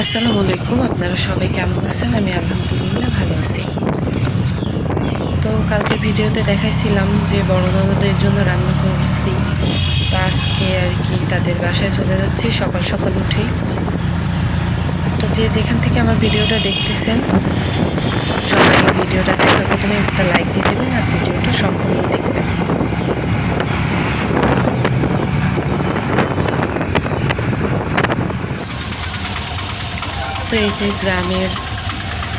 আসসালামু আলাইকুম, আপনারা সবাই কেমন আছেন? আমি আলহামদুলিল্লাহ ভালো আছি। তো কালকের ভিডিওতে দেখাইছিলাম যে বড় ননদের জন্য রান্না করছি। তো আজকে আর কি তাদের বাসায় চলে যাচ্ছি, সকাল সকাল উঠেই। তো যে যেখান থেকে আমার ভিডিওটা দেখতেছেন, সবাই ভিডিওটা দেখার তো এই যে গ্রামের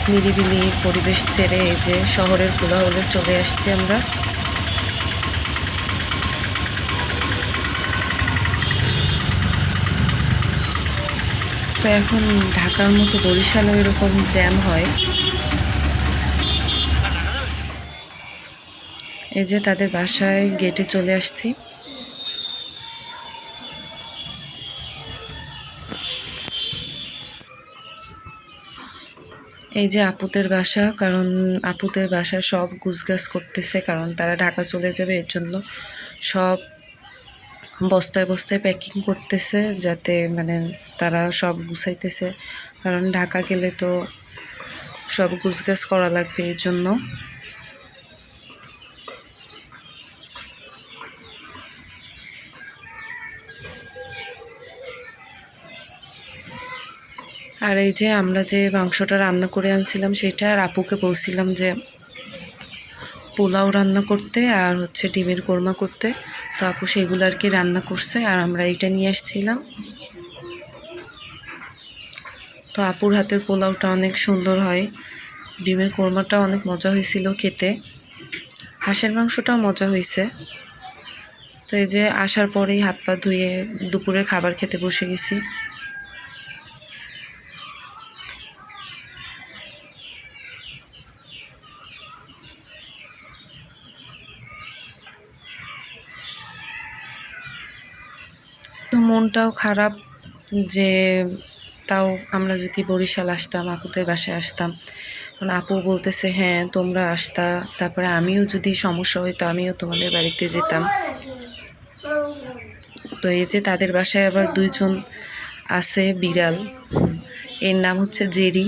নিরিবিলি পরিবেশ ছেড়ে এই যে শহরের কোলাহলে চলে আসছি আমরা। তো এখন ঢাকার মতো বরিশালেও এরকম জ্যাম হয়। এই যে তাদের বাসায় গেটে চলে আসছি। এই যে আপুতের বাসা, কারণ আপুতের বাসা সব গুজগাছ করতেছে, কারণ তারা ঢাকা চলে যাবে, এর জন্য সব বস্তায় বস্তায় প্যাকিং করতেছে, যাতে মানে তারা সব গুছাইতেছে। কারণ ঢাকা গেলে তো সব গুছগাছ করা লাগবে, এর জন্য। আর এই যে আমরা যে মাংসটা রান্না করে আনছিলাম সেটা আর আপুকে বলছিলাম যে পোলাও রান্না করতে আর হচ্ছে ডিমের কোরমা করতে। তো আপু সেগুলো আর কি রান্না করছে আর আমরা এইটা নিয়ে আসছিলাম। তো আপুর হাতের পোলাওটা অনেক সুন্দর হয়। ডিমের কোরমাটা অনেক মজা হয়েছিল খেতে। হাঁসের মাংসটাও মজা হয়েছে। তো এই যে আসার পরেই হাত পা ধুয়ে দুপুরে খাবার খেতে বসে গেছি। তো মনটাও খারাপ যে তাও আমরা যদি বরিশাল আসতাম, আপুদের বাসায় আসতাম। কারণ আপু বলতেছে হ্যাঁ তোমরা আসতা। তারপরে আমিও যদি সমস্যা হইতো, আমিও তোমাদের বাড়িতে যেতাম। তো এই যে তাদের বাসায় আবার দুইজন আছে, বিড়াল। এর নাম হচ্ছে জেরি।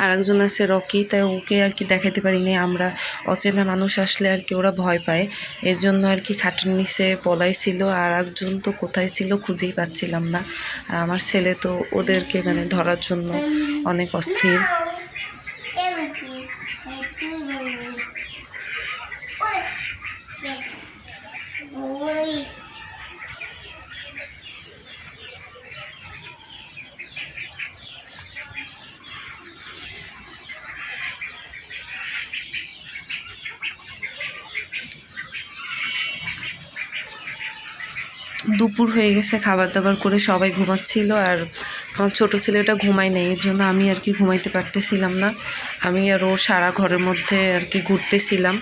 আর একজন আছে রকি, তাই ওকে আর কি দেখাতে পারিনি। আমরা অচেনা মানুষ আসলে আর কি ওরা ভয় পায়। এর জন্য আর কি খাটের নিচে পলাই ছিল। আর একজন তো কোথায় ছিল খুঁজেই পাচ্ছিলাম না। আর আমার ছেলে তো ওদেরকে মানে ধরার জন্য অনেক অস্থির। দুপুর হয়ে গেছে খাবার দাবার করে সবাই ঘুমাচ্ছিল আর আমার ছোট ছেলেটা ঘুমায় নেই, এর জন্য আমি আর কি ঘুমাইতে পারতেছিলাম না। আমি আর ও সারা ঘরের মধ্যে আর কি ঘুরতেছিলাম।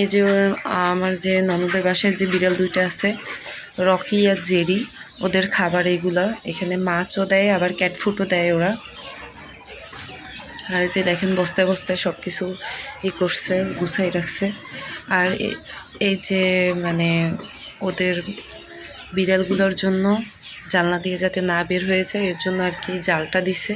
এই যে, আমার যে ননদের বাসায় যে বিড়াল দুইটা আছে, রকি আর জেরি, ওদের খাবার এগুলা। এখানে মাছও দেয়, আবার ক্যাট ফুডও দেয় ওরা। আর যে দেখেন বস্তায় বস্তায় সব কিছু ই করছে, গুছাই রাখছে। আর এই যে মানে ওদের বিড়ালগুলোর জন্য জানলা দিয়ে যাতে না বের হয়ে যায়, এর জন্য আর কি জালটা দিছে।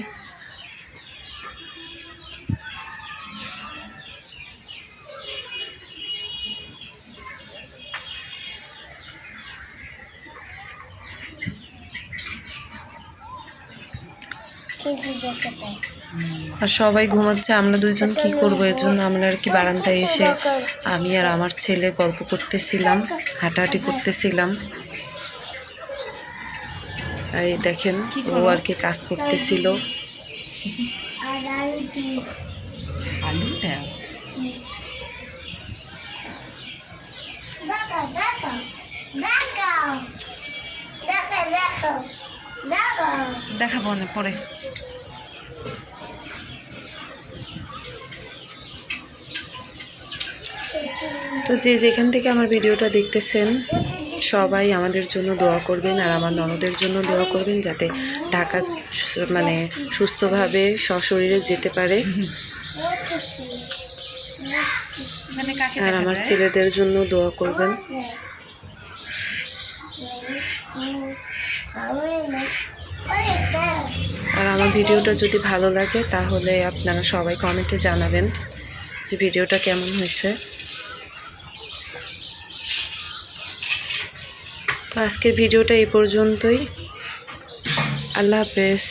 দেখতে পাই আর সবাই ঘুমাচ্ছে আমরা দুজন কি করব? এর জন্য আমরা আর কি বারান্দায় এসে আমি আর আমার ছেলে গল্প করতেছিলাম হাঁটাহাঁটি করতেছিলাম। আর এই দেখেন ও আর কি কাজ করতেছিল। দেখাবো না পরে। তো যে যেখান থেকে আমার ভিডিওটা দেখতেছেন সবাই আমাদের জন্য দোয়া করবেন আর আমার ননদের জন্য দোয়া করবেন যাতে ঢাকা মানে সুস্থভাবে সশরীরে যেতে পারে। মানে আর আমার ছেলেদের জন্য দোয়া করবেন। আর আমার ভিডিওটা যদি ভালো লাগে তাহলে আপনারা সবাই কমেন্টে জানাবেন। যে ভিডিওটা কেমন হয়েছে? তো আজকের ভিডিওটা এই পর্যন্তই। আল্লাহ হাফেজ।